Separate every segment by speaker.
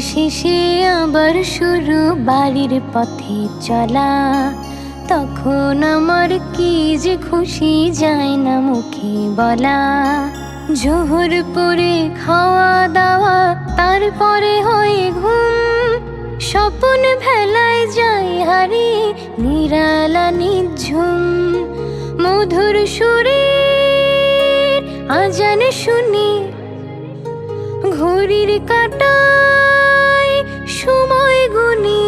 Speaker 1: শেষে আবার শুরু বাড়ির পথে চলা। তখন আমার কি যে খুশি যায় না মুখে বলা। জোহর পরে খাওয়া দাওয়া, তারপরে হয় ঘুম। স্বপন ভেলায় যায় হারি, নিরালা নিঝুম। মধুর সুরে আজান শুনি ঘড়ির কাটায় সময় গুনি।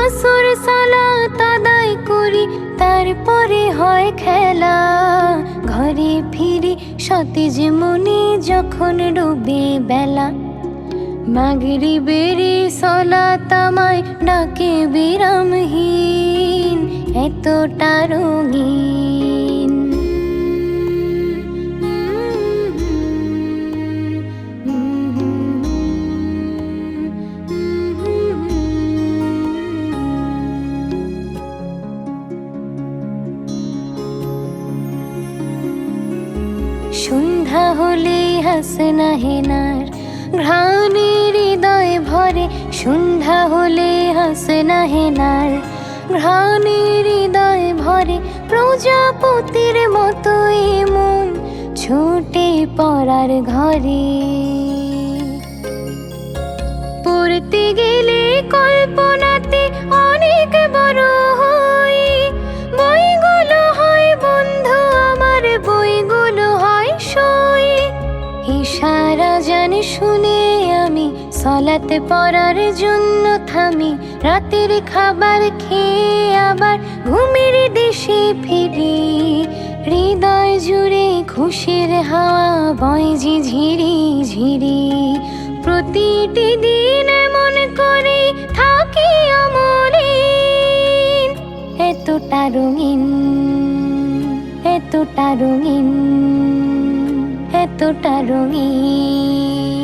Speaker 1: আসর সালা তাদাই করি, তারপরে হয় খেলা। ঘরে ফিরি সতেজ মনে যখন ডুবে বেলা। মাগরি বেরি সলা তামায় ডাকে বিরামহীন, এতটা রঙিন। সন্ধ্যা হলে হাসনা হেনার ঘ্রাণে হৃদয় ভরে। সন্ধ্যা হলে হাসনা হেনার ঘ্রাণে হৃদয় ভরে। প্রজাপতির মতো মন ছুটে পড়ার ঘরে। পড়তে গেলে কল্পনাতে জানি শুনে আমি সলাতে পড়ার জন্য থামি। রাতের খাবার খেয়ে আবার ঘুমের দেশে ফিরি। হৃদয় জুড়ে খুশির হাওয়া বয় যে ঝিরি প্রতিটি দিন এমন করে থাকি অমলিন এতটা রঙিন এতটা রঙিন। এতটা রঙিন